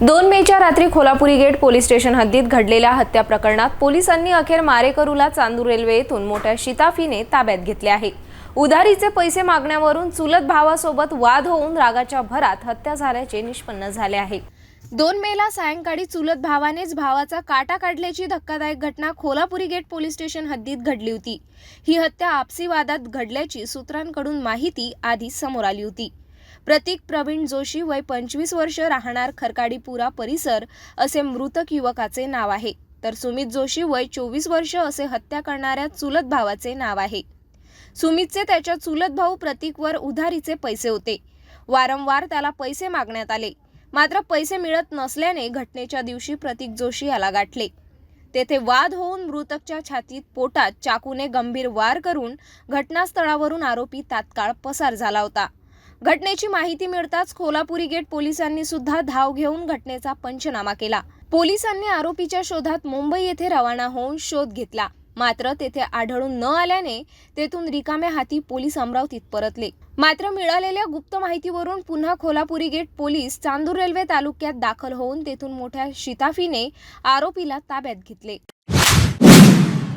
दोन मेच्या रात्री Kholapuri gate police station हद्दीत घडलेल्या हत्या प्रकरणात पोलिसांनी अखेर मारेकरूला चांदूर रेल्वे येथून मोठ्या शिताफीने ताब्यात घेतले आहे. उधारीचे पैसे मागण्यावरून चुलत भावासोबत वाद होऊन रागाच्या भरात हत्या झाल्याचे निष्पन्न झाले आहे. दोन मेला सायंकाळी चुलत भावानेच भावाचा काटा काढल्याची धक्कादायक घटना खोलापुरी गेट पोलीस स्टेशन हद्दीत घडली होती. ही हत्या आपसी वादात घडल्याची सूत्रांकडून माहिती आधी समोर आली होती. प्रतीक प्रवीण जोशी वय पंचवीस वर्ष राहणार खरकाडीपुरा परिसर असे मृतक युवकाचे नाव आहे. तर सुमित जोशी वय चोवीस वर्ष असे हत्या करणाऱ्या चुलत भावाचे नाव आहे. सुमितचे त्याच्या चुलत भाऊ प्रतीकवर उधारीचे पैसे होते. वारंवार त्याला पैसे मागण्यात आले. मात्र पैसे मिळत नसल्याने घटनेच्या दिवशी प्रतीक जोशी याला गाठले. तेथे वाद होऊन मृतकच्या छातीत पोटात चाकूने गंभीर वार करून घटनास्थळावरून आरोपी तात्काळ पसार झाला होता. घटनेची माहिती मिळताच खोलापुरी गेट पोलिसांनी सुद्धा धाव घेऊन घटनेचा पंचनामा केला. पोलिसांनी आरोपीच्या शोधात मुंबई येथे रवाना होऊन शोध घेतला. मात्र तेथे आढळून न आल्याने तेथून रिकाम्या हाती पोलीस अमरावतीत परतले. मात्र मिळालेल्या गुप्त माहितीवरून पुन्हा Kholapuri gate police Chandur railway तालुक्यात दाखल होऊन तेथून मोठ्या शिताफीने आरोपीला ताब्यात घेतले.